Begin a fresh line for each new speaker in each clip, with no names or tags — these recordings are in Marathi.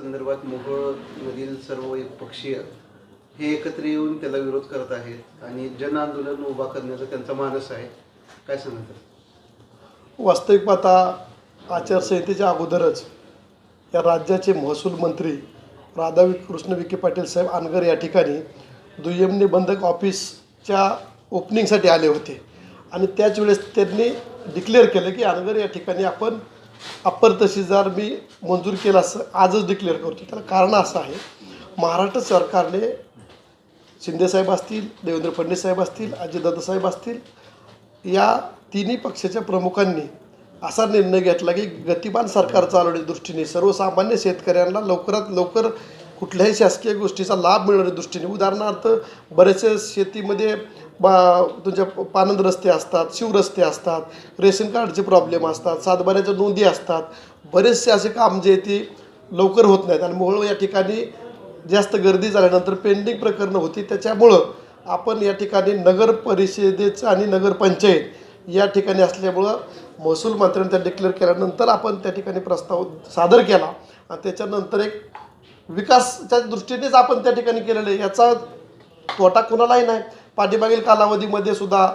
संदर्भात मोहोळमधील सर्व एक पक्षीय हे एकत्र येऊन त्याला विरोध करत आहेत आणि जन आंदोलन उभा करण्याचा त्यांचा मानस आहे. काय सांगतात
वास्तविक पाहता आचारसंहितेच्या अगोदरच या राज्याचे महसूल मंत्री राधाकृष्ण विखे पाटील साहेब आनगर या ठिकाणी दुय्यम निबंधक ऑफिसच्या ओपनिंगसाठी आले होते. आणि त्याच वेळेस त्यांनी डिक्लेअर केलं की आनगर या ठिकाणी आपण अप्पर तहसीलदार मी मंजूर केला असं आजच डिक्लेअर करतो त्याला कारण असं आहे महाराष्ट्र सरकारने शिंदेसाहेब असतील देवेंद्र फडणवीस साहेब असतील अजितदादा साहेब असतील या तिन्ही पक्षाच्या प्रमुखांनी असा निर्णय घेतला की गतिमान सरकार चालवण्याच्या दृष्टीने सर्वसामान्य शेतकऱ्यांना लवकरात लवकर कुठल्याही शासकीय गोष्टीचा लाभ मिळवण्याच्या दृष्टीने उदाहरणार्थ बरेचसे शेतीमध्ये बा तुमच्या पानंद रस्ते असतात शिवरस्ते असतात रेशन कार्डचे प्रॉब्लेम असतात सातबाऱ्याच्या नोंदी असतात. बरेचसे असे काम जे आहे ते लवकर होत नाहीत आणि मोहोळ या ठिकाणी जास्त गर्दी झाल्यानंतर पेंडिंग प्रकरणं होती. त्याच्यामुळं आपण या ठिकाणी नगर परिषदेचं आणि नगरपंचायत या ठिकाणी असल्यामुळं महसूल मंत्र्यांनी त्या डिक्लेअर केल्यानंतर आपण त्या ठिकाणी प्रस्ताव सादर केला आणि त्याच्यानंतर एक विकासच्या दृष्टीनेच आपण त्या ठिकाणी केलेलं आहे. याचा तोटा कुणालाही नाही. पाठीमागील कालावधीमध्ये सुद्धा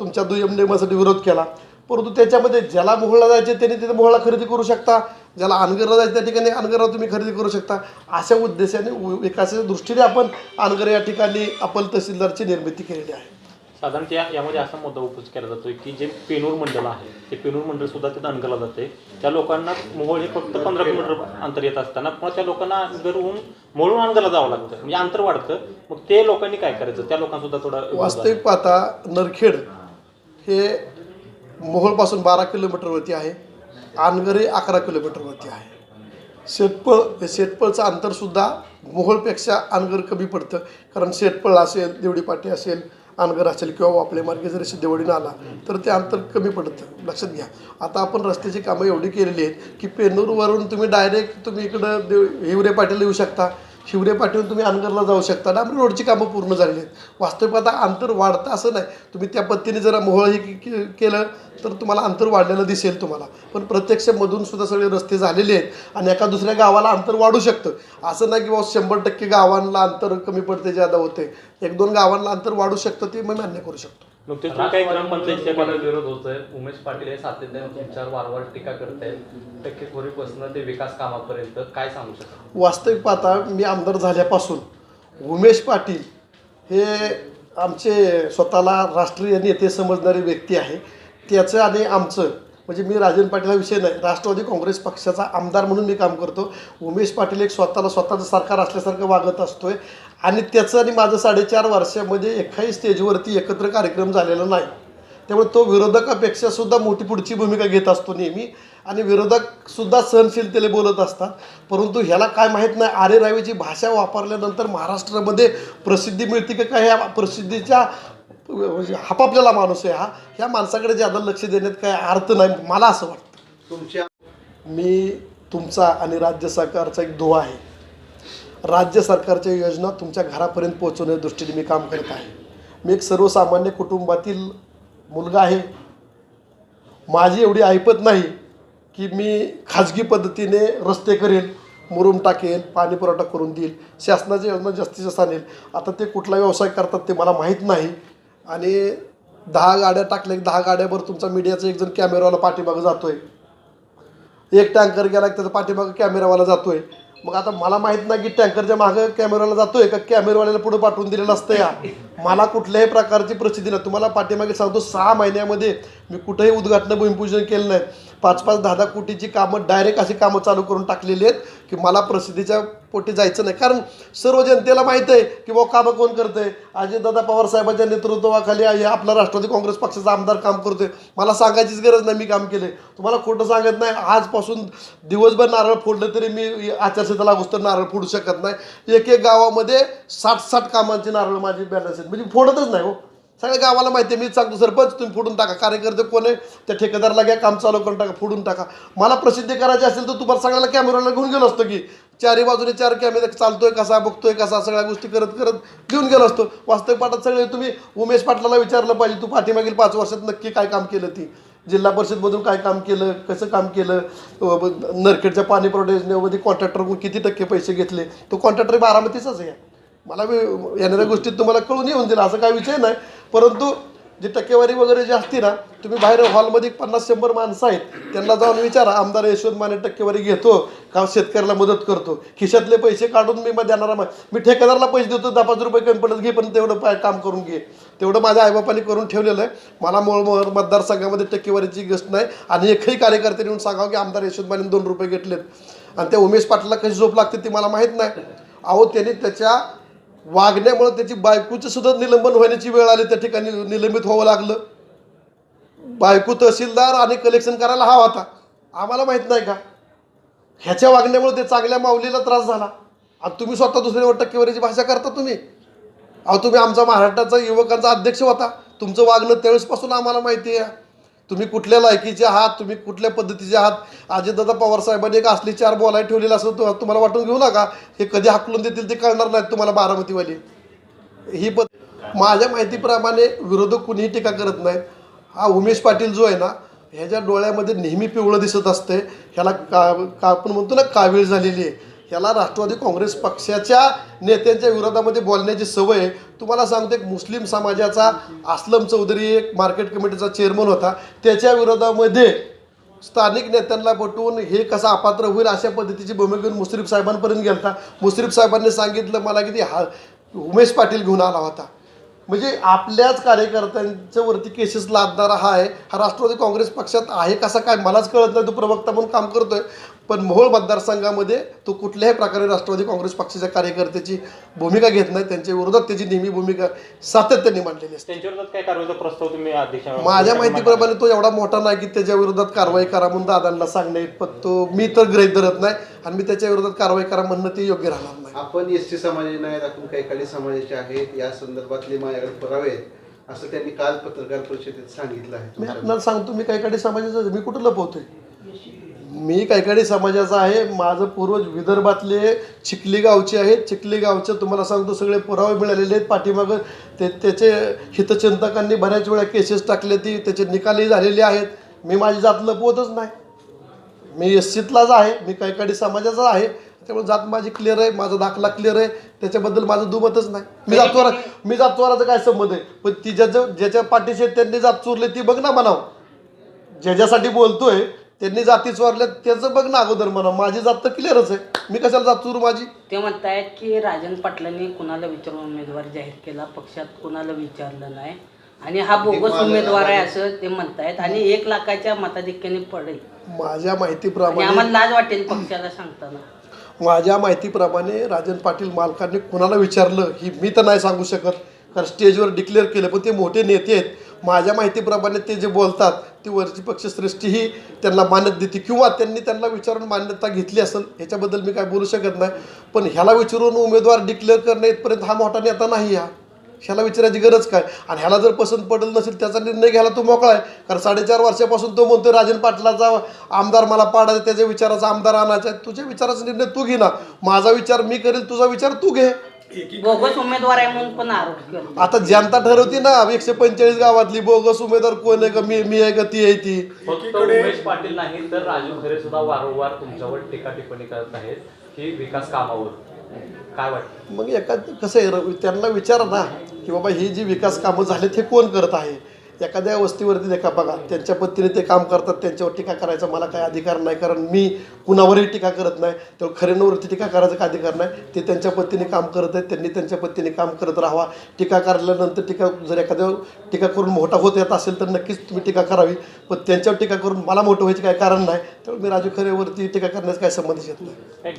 तुमच्या दुय्यम नियमासाठी विरोध केला. परंतु त्याच्यामध्ये ज्याला मोहळला जायचे त्याने तिथे मोहळा खरेदी करू शकता. ज्याला अनगरला जायचं त्या ठिकाणी अनगरला तुम्ही खरेदी करू शकता. अशा उद्देशाने विकासाच्या दृष्टीने आपण अनगर या ठिकाणी आपण तहसीलदारची निर्मिती केलेली आहे.
साधारणतः या- यामध्ये असा मुद्दा उपस्थित केला जातोय की जे पेनूर मंडळ आहे ते पेनूर मंडल सुद्धा तिथं अनगरला जाते. त्या लोकांना मोहोळ हे फक्त पंधरा किलोमीटर अंतर येत असताना मग त्या लोकांना अनगरहून मोळून अनगरला जावं लागतं. म्हणजे अंतर वाढतं. मग ते लोकांनी काय करायचं? त्या लोकांना सुद्धा थोडा
वास्तविक पाहता नरखेड हे मोहोळपासून बारा किलोमीटरवरती आहे. आनगरे अकरा किलोमीटरवरती आहे. शेतपळ हे शेतपळचं अंतरसुद्धा मोहोळपेक्षा अनगर कमी पडतं. कारण शेतपळ असेल देवडीपाटी असेल अनगर असेल किंवा वापले मार्गे जरी सिद्धेवाडीनं आला तर ते अंतर कमी पडतं. लक्षात घ्या. आता आपण रस्त्याची कामं एवढी केलेली आहेत की पेनूरवरून तुम्ही डायरेक्ट तुम्ही इकडं देव हिवरे पाटील येऊ शकता. हिवरे पाठवून तुम्ही अनगरला जाऊ शकता. डांबरी रोडची कामं पूर्ण झालेली आहेत. वास्तविक आता अंतर वाढतं असं नाही. तुम्ही त्या पद्धतीने जरा मोहळ हे के- केलं तर तुम्हाला अंतर वाढलेलं दिसेल तुम्हाला. पण प्रत्यक्ष मधून सुद्धा सगळे रस्ते झालेले आहेत आणि एका दुसऱ्या गावाला अंतर वाढू शकतं. असं नाही की बाबा शंभर टक्के गावांना अंतर कमी पडते ज्यादा होते. एक दोन गावांना अंतर वाढू शकतं ते मी मान्य करू शकतो.
नुकतेच काही ग्रामपंचायतच्या
विरोध होतोय. उमेश पाटील हे सातत्याने तुमच्यावर वारंवार टीका करत आहेत टक्केखोरीपासून ते विकास कामापर्यंत काय सांगू शकता?
वास्तविक पाहता मी आमदार झाल्यापासून उमेश पाटील हे आमचे स्वतःला राष्ट्रीय नेते समजणारी व्यक्ती आहे. त्याचं आणि आमचं म्हणजे मी राजन पाटील हा विषय नाही. राष्ट्रवादी काँग्रेस पक्षाचा आमदार म्हणून मी काम करतो. उमेश पाटील एक स्वतःला स्वतःचं सरकार असल्यासारखं वागत असतो आहे आणि त्याचं आणि माझं साडेचार वर्षामध्ये म्हणजे एकाही स्टेजवरती एकत्र कार्यक्रम झालेला नाही. त्यामुळे तो विरोधकापेक्षा सुद्धा मोठी पुढची भूमिका घेत असतो नेहमी. आणि विरोधकसुद्धा सहनशीलतेने बोलत असतात. परंतु ह्याला काय माहीत नाही आरे रावीची भाषा वापरल्यानंतर महाराष्ट्रामध्ये प्रसिद्धी मिळते का काय? ह्या प्रसिद्धीच्या म्हणजे हापापलेला माणूस आहे हा. ह्या माणसाकडे ज्यादा लक्ष देण्यात काय अर्थ नाही मला असं वाटतं.
तुमच्या
मी तुमचा आणि राज्य सरकारचा एक दुवा आहे. राज्य सरकारच्या योजना तुमच्या घरापर्यंत पोहोचवण्याच्या दृष्टीने मी काम करत आहे. मी एक सर्वसामान्य कुटुंबातील मुलगा आहे. माझी एवढी ऐपत नाही की मी खाजगी पद्धतीने रस्ते करेल मुरुम टाकेल पाणी पुरवठा करून देईल शासनाची योजना जास्तीत जास्त आणेल. आता ते कुठला व्यवसाय करतात ते मला माहीत नाही. आणि दहा गाड्या टाकल्या दहा गाड्यावर तुमचा मीडियाचा एक जण कॅमेरावाला पाठीमागं जातो आहे एक टँकर गेला की त्याचा पाठीमागं कॅमेरावाला जातो आहे मग आता मला माहीत नाही की टँकरच्या मागं कॅमेरावाला जातोय का? कॅमेरावाल्याला पुढे पाठवून दिलेलं असतं या. मला कुठल्याही प्रकारची प्रसिद्धी नाही. तुम्हाला पाठीमागे सांगतो सहा महिन्यामध्ये मी कुठेही उद्घाटन भूमिपूजन केलं नाही. पाच पाच दहा दहा कोटीची कामं डायरेक्ट अशी कामं चालू करून टाकलेली आहेत की मला प्रसिद्धीच्या पोटी जायचं नाही. कारण सर्व जनतेला माहीत आहे की बाबा कामं कोण करते अजितदादा पवार साहेबांच्या नेतृत्वाखाली आहे आपला राष्ट्रवादी काँग्रेस पक्षाचा आमदार काम करतोय. मला सांगायचीच गरज नाही मी काम केले तुम्हाला खोटं सांगत नाही. आजपासून दिवसभर नारळ फोडलं तरी मी आचारसंहिता लागूस तर नारळ फोडू शकत नाही. एक एक गावामध्ये साठ साठ कामांची नारळ माझी बॅलन्स आहेत म्हणजे फोडतच नाही हो. सगळ्या गावाला माहिती आहे मी सांगतो सरपंच तुम्ही फोडून टाका. कार्यकर्ते कोण आहे त्या ठेकेदारला घ्या काम चालू करून टाका फोडून टाका. मला प्रसिद्धी करायची असेल तर तुम्हाला सगळ्याला कॅमेराला घेऊन गेलो असतो की चारी बाजूने चार कॅमेरा चालतोय कसा बघतोय कसा सगळ्या गोष्टी करत करत घेऊन गेलो असतो. वास्तविक पाठात सगळे तुम्ही उमेश पाटलाला विचारलं पाहिजे तू पाठीमागील पाच वर्षात नक्की काय काम केलं ती? जिल्हा परिषदमधून काय काम केलं कसं काम केलं? नरखेडच्या पाणी पुरवठा योजनेमध्ये कॉन्ट्रॅक्टरकडून किती टक्के पैसे घेतले? तो कॉन्ट्रॅक्टर बारामतीचाच आहे. मला येणाऱ्या गोष्टीत तुम्हाला कळून येऊन दिला असं काही विषय नाही. परंतु जी टक्केवारी वगैरे जी असते ना तुम्ही बाहेर हॉलमध्ये पन्नास शंभर माणसं आहेत त्यांना जाऊन विचारा आमदार यशवंत माने टक्केवारी घेतो का शेतकऱ्याला मदत करतो. खिशातले पैसे काढून मी मग देणारा मी ठेकेदाराला पैसे देतो दहा पाच रुपये कमी पडत घे पण तेवढं पाय काम करून घे. तेवढं माझ्या आईबापांनी करून ठेवलेलं आहे. मला मूळ मूळ मतदारसंघामध्ये टक्केवारीची गोष्ट नाही. आणि एकही कार्यकर्ते येऊन सांगावं की आमदार यशवंत माने दोन रुपये घेतलेत. आणि त्या उमेश पाटलाला कशी झोप लागते ती मला माहीत नाही. अहो त्यांनी त्याच्या वागण्यामुळे त्याची बायकोचं सुद्धा निलंबन होण्याची वेळ आली त्या ठिकाणी निलंबित व्हावं लागलं. बायको तहसीलदार आणि कलेक्शन करायला हवा होता. आम्हाला माहीत नाही का? ह्याच्या वागण्यामुळे ते चांगल्या माऊलीला त्रास झाला. आणि तुम्ही स्वतः दुसऱ्यावर टक्केवारीची भाषा करता तुम्ही. अहो तुम्ही आमचा महाराष्ट्राचा युवकांचा अध्यक्ष होता. तुमचं वागणं त्यावेळेसपासून आम्हाला माहिती आहे. तुम्ही कुठल्या लायकीचे आहात? तुम्ही कुठल्या पद्धतीचे आहात? अजितदादा पवार साहेबांनी एक असली चार बोलाय ठेवलेलं असं तुम्हाला वाटून घेऊ नका? हे कधी हाकलून देतील ते कळणार नाहीत तुम्हाला बारामतीवाली. ही पद माझ्या माहितीप्रमाणे विरोधक कुणीही टीका करत नाहीत. हा उमेश पाटील जो आहे ना ह्याच्या डोळ्यामध्ये नेहमी पिवळं दिसत असते ह्याला का का आपण म्हणतो ना कावीळ झालेली आहे. ह्याला राष्ट्रवादी काँग्रेस पक्षाच्या नेत्यांच्या विरोधामध्ये बोलण्याची सवय आहे तुम्हाला सांगतो एक मुस्लिम समाजाचा असलम चौधरी एक मार्केट कमिटीचा चेअरमन होता त्याच्या विरोधामध्ये स्थानिक नेत्यांना पटवून हे कसं अपात्र होईल अशा पद्धतीची भूमिका घेऊन मुश्रीफ साहेबांपर्यंत गेलता. मुश्रीफ साहेबांनी सांगितलं मला की ते हा उमेश पाटील घेऊन आला होता. म्हणजे आपल्याच कार्यकर्त्यांच्या वरती केसेस लादणारा हा आहे. हा राष्ट्रवादी काँग्रेस पक्षात आहे कसा काय मलाच कळत नाही तो प्रवक्ता म्हणून काम करतोय. पण मोहोळ मतदारसंघामध्ये तो कुठल्याही प्रकारे राष्ट्रवादी काँग्रेस पक्षाच्या कार्यकर्त्याची भूमिका घेत नाही त्यांच्या विरोधात त्याची नेहमी भूमिका सातत्याने मांडलेली असते.
त्यांच्या विरोधात काय कारवाईचा प्रस्ताव तुम्ही अध्यक्ष
माझ्या माहितीप्रमाणे तो एवढा मोठा नाही की त्याच्या विरोधात कारवाई करा म्हणून दादांना सांगणे पण तो मी तर गृहीत धरत नाही आणि मी त्याच्या विरोधात कारवाई करा म्हणणं ते योग्य राहणार नाही.
आपण एस टी समाजाचे नाहीत आपण काही काही समाजाचे आहेत या संदर्भातले माझ्याकडे पुरावे आहेत असं त्यांनी काल पत्रकार परिषदेत सांगितलं आहे.
मी आपल्याला सांगतो मी कैकाडी समाजाचा आहे. मी कुठं लपवतोय? मी कायकाडी समाजाचा आहे माझं पूर्वज विदर्भातले चिखली गावचे आहेत. चिखली गावचे तुम्हाला सांगतो सगळे पुरावे मिळालेले आहेत. पाठीमागं ते त्याचे हितचिंतकांनी बऱ्याच वेळा केसेस टाकले ती त्याचे निकालही झालेले आहेत. मी माझी जात लपवतच नाही. मी एससीतलाच आहे मी कायकाडी समाजाचा आहे. त्यामुळे जात माझी क्लिअर आहे माझा दाखला क्लिअर आहे. त्याच्याबद्दल माझं दुमतच नाही. मी जातवारा मी जातवाराचा काय संबंध आहे? पण ती ज्याच्या ज्याच्या पाठीशी त्यांनी जात चोरले ती बघ ना म्हणाव ज्याच्यासाठी बोलतोय त्यांनी जाती चोरल्या त्याचं बघ ना अगोदर म्हणा. माझी जात तर क्लिअरच आहे. मी कशाला जात चोरू माझी?
ते म्हणतायत की राजन पाटलांनी कुणाला विचारून उमेदवार जाहीर केला? पक्षात कुणाला विचारलं नाही? आणि हा बोगस उमेदवार आहे असं ते म्हणतायत. आणि एक लाखाच्या मताधिक्याने पडेल.
माझ्या
आणि
माहितीप्रमाणे
आम्हाला लाज वाटेल पक्षाला सांगताना.
माझ्या माहितीप्रमाणे राजन पाटील मालकांनी कुणाला विचारलं ही मी तर नाही सांगू शकत. कारण स्टेजवर डिक्लेअर केलं पण ते मोठे नेते आहेत. माझ्या माहितीप्रमाणे ते जे बोलतात ती वरची पक्षश्रेष्ठीही त्यांना मान्यता देते किंवा त्यांनी त्यांना विचारून मान्यता घेतली असेल ह्याच्याबद्दल मी काय बोलू शकत नाही. पण ह्याला विचारून उमेदवार डिक्लेअर करणे इथपर्यंत हा मोठा नेता नाही हा. ह्याला विचारायची गरज काय? आणि ह्याला जर पसंत पडलं नसेल त्याचा निर्णय घ्यायला तो मोकळा आहे. कारण साडेचार वर्षापासून तो म्हणतोय राजन पाटलाचा आमदार मला पाडायचा त्याच्या विचाराचा आमदार आणायचा आहे. तुझ्या विचाराचा निर्णय तू घे ना माझा विचार मी करेल तुझा विचार तू घे.
बोगस उमेदवार आहे म्हणून पण आरोप केला.
आता जनता ठरवते ना एकशे पंचेचाळीस गावातली बोगस उमेदवार कोण आहे का मी मी आहे का ती आहे ती.
फक्त उमेश पाटील नाही तर राजू खरे सुद्धा वारंवार तुमच्यावर टीका टिप्पणी करत आहेत की विकास कामावर. काय वाटतं?
मग एका कसं आहे त्यांना विचारा ना की बाबा ही जी विकास कामं झालेत हे कोण करत आहे? एखाद्या वस्तीवरती देखा बघा त्यांच्या पद्धतीने ते काम करतात त्यांच्यावर टीका करायचा मला काही अधिकार नाही कारण मी कुणावरही टीका करत नाही तर खरेंवरती टीका करायचा काय अधिकार नाही? ते त्यांच्या पद्धतीने काम करत आहेत त्यांनी त्यांच्या पद्धतीने काम करत राहावा. टीका करल्यानंतर टीका जर एखाद्या टीका करून मोठा होत येत असेल तर नक्कीच तुम्ही टीका करावी. पण त्यांच्यावर टीका करून मला मोठं व्हायचं काही कारण नाही तर मी राजू खरेवरती टीका करण्यास काही संबंधित येत नाही.